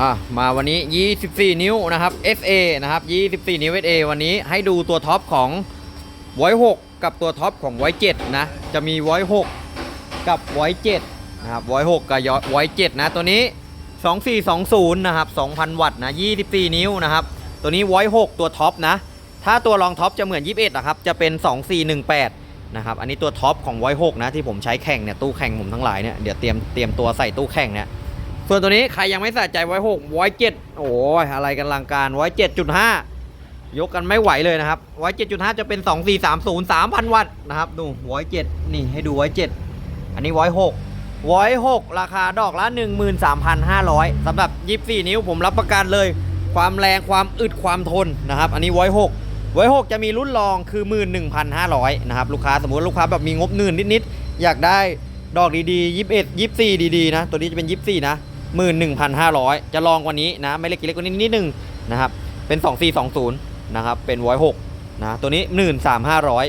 อะมาวันนี้ 24 นิ้วนะครับ FA นะครับ 24 นิ้ว FA วันนี้ให้ดูตัวท็อปของไว6กับตัวท็อปของไว7นะ จะมีไว6กับไว7นะครับไว6กับไว7นะตัวนี้ 2420 นะครับ 2,000 วัตต์นะ 24 นิ้วนะครับ ตัวนี้ไว6ตัวท็อปนะ ถ้าตัวรองท็อปจะเหมือน 21นะครับ จะเป็น 2418 นะครับ อันนี้ตัวท็อปของไว6นะที่ผมใช้แข่งเนี่ยตู้แข่งผมทั้งหลายเนี่ยเดี๋ยวเตรียมเตรียมตัวใส่ตู้แข่งเนี่ย ส่วนตัวนี้ใครยังไม่ส่ใจไว้หกไว้เจ็ดโอ้ยอะไรกันลังการไว้เจ็ดจุดห้ายกกันไม่ไหวเลยนะครับไว้เจ็ดจุดห้าจะเป็นสองสี่สามศูนย์สามพันวัตต์นะครับดูไว้เจ็ดนี่ให้ดูไว้เจ็ดอันนี้ไว้หกไว้หกราคาดอกละหนึ่งหมื่นสามพันห้าร้อยสำหรับยี่สี่นิ้วผมรับประกันเลย ความแรงความอึดความทนนะครับ อันนี้ไว้หกไว้หกจะมีรุ่นรองคือหมื่นหนึ่งพันห้าร้อยนะครับลูกค้าสมมติลูกค้าแบบมีงบหนื่นนิดๆอยากได้ดอกดีๆยี่สิบเอ็ดยี่สี่ดีๆนะตัวนี้จะเป็นยี่สี่นะ หมื่นหนึ่งพันห้าร้อยจะลองกว่านี้นะไม่เล็กกี่เล็กกว่านี้นิดนึงนะครับเป็นสองสี่สองศูนย์นะครับเป็นไวหกนะตัวนี้หนึ่งสามห้าร้อย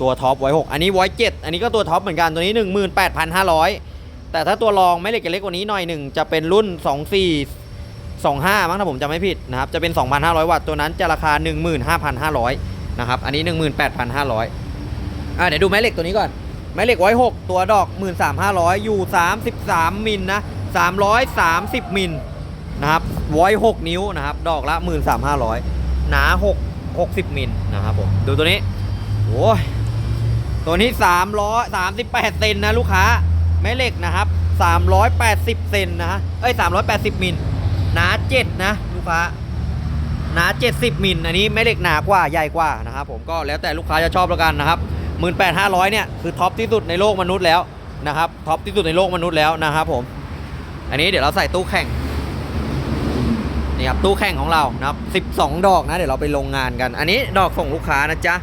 ตัวท็อปไวหกอันนี้ไวเจ็ดอันนี้ก็ตัวท็อปเหมือนกันตัวนี้หนึ่งหมื่นแปดพันห้าร้อยแต่ถ้าตัวรองไม่เล็กกี่เล็กกว่านี้หน่อยหนึ่งจะเป็นรุ่นสองสี่สองห้ามั้งถ้าผมจำไม่ผิดนะครับจะเป็น 2,500 วัตต์ตัวนั้นจะราคา 15,500 นะครับอันนี้ 18,500อะเดี๋ยวดูแม่เหล็กตัวนี้ก่อนแม่เหล็กไว้6ตัวดอก 13,500อยู่ 33 มิลนะ 330 มิลนะครับไว้6นิ้วนะครับ ดอกละ 13,500 หนา 6 60 มิลนะครับผม ดูตัวนี้โอ้ยตัวนี้338เซนนะลูกค้า แม่เหล็กนะครับ 380 เซนนะฮะเอ้ย 380 มิล หนา 7 นะ ลูกค้า หนา 70 มิล อันนี้แม่เหล็กหนากว่า ใหญ่กว่านะครับผม ก็แล้วแต่ลูกค้าจะชอบแล้วกันนะครับ 18,500 เนี่ย คือท็อปที่สุดในโลกมนุษย์แล้วนะครับ ท็อปที่สุดในโลกมนุษย์แล้วนะครับผม อันนี้เดี๋ยวเราใส่ตู้แข่งนี่ครับตู้แข่งของเรานะครับ 12 ดอกนะ เดี๋ยวเราไปลงงานกัน อันนี้ดอกส่งลูกค้านะจ๊ะ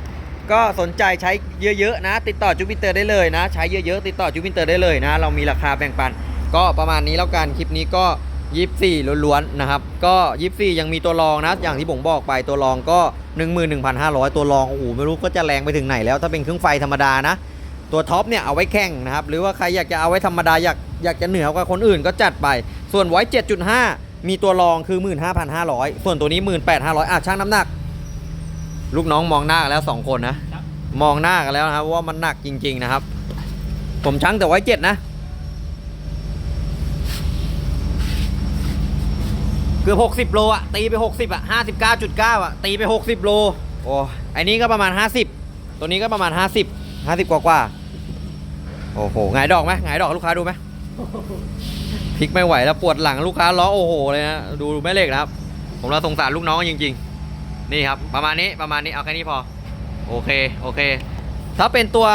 ก็สนใจใช้เยอะๆนะ ติดต่อจูปิเตอร์ได้เลยนะ ใช้เยอะๆ ติดต่อจูปิเตอร์ได้เลยนะ เรามีราคาแบ่งปัน ก็ประมาณนี้แล้วกัน คลิปนี้ก็ 24ล้วนๆนะครับ ก็24ยังมีตัวรองนะ อย่างที่ผมบอกไปตัวรองก็ 11,500 ตัวรองโอ้โหไม่รู้ก็จะแรงไปถึงไหนแล้วถ้าเป็นเครื่องไฟธรรมดานะ ตัวท็อปเนี่ยเอาไว้แข่งนะครับ หรือว่าใครอยากจะเอาไว้ธรรมดาอยาก อยากจะเหนือกว่าคนอื่นก็จัดไป ส่วนไว้7.5 มีตัวรองคือ 15,500 ส่วนตัวนี้ 18,500อะช่างน้ำหนัก ลูกน้องมองหน้ากันแล้ว 2 คนนะ มองหน้ากันแล้วนะครับว่ามันหนักจริง ๆนะครับ ผมชั่งแต่ไว้7นะ เกือบ60 โลอะตีไป 60อะ59.9อะตีไป 60 โลโอ้ไอันนี้ก็ประมาณ 50 ตัวนี้ก็ประมาณ 50 50 กว่ากว่าโอ้โห หงายดอกไหมหงายดอกลูกค้าดูไหม พลิกไม่ไหวแล้วปวดหลังลูกค้าร้องโอ้โหเลยนะดูแม่เหล็กนะครับ ผมเราสงสารลูกน้องจริง ๆ นี่ครับ ประมาณนี้ประมาณนี้เอาแค่นี้พอ โอเคโอเค ถ้าเป็นตัว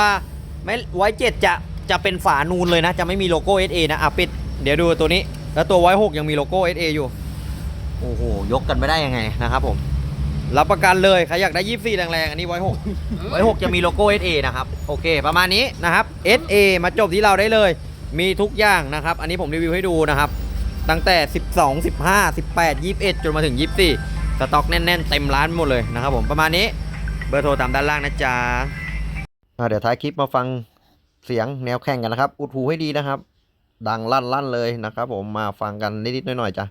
ไม่ไว้เจ็ดจะจะเป็นฝานูนเลยนะ จะไม่มีโลโก้ SA นะอะปิดเดี๋ยวดูตัวนี้ แล้วตัวไว้หกยังมีโลโก้ SA อยู่ โอ้โห ยกกันไม่ได้ยังไงนะครับผมรับประกันเลย ใครอยากได้24แรงๆ อันนี้ไว้6ไว้6จะมีโลโก้ SA นะครับ โอเค ประมาณนี้นะครับ SA มาจบที่เราได้เลย มีทุกอย่างนะครับ อันนี้ผมรีวิวให้ดูนะครับ ตั้งแต่ 12 15 18 21 จนมาถึง 24 สต็อกแน่น ๆ เต็มร้านหมดเลยนะครับผมประมาณนี้เบอร์โทรตามด้านล่างนะจ๊ะเดี๋ยวท้ายคลิปมาฟังเสียงแนวแข่งกันนะครับ อุดหูให้ดีนะครับ ดังลั่นๆเลยนะครับ ผมมาฟังกันนิดๆหน่อยๆจ้ะ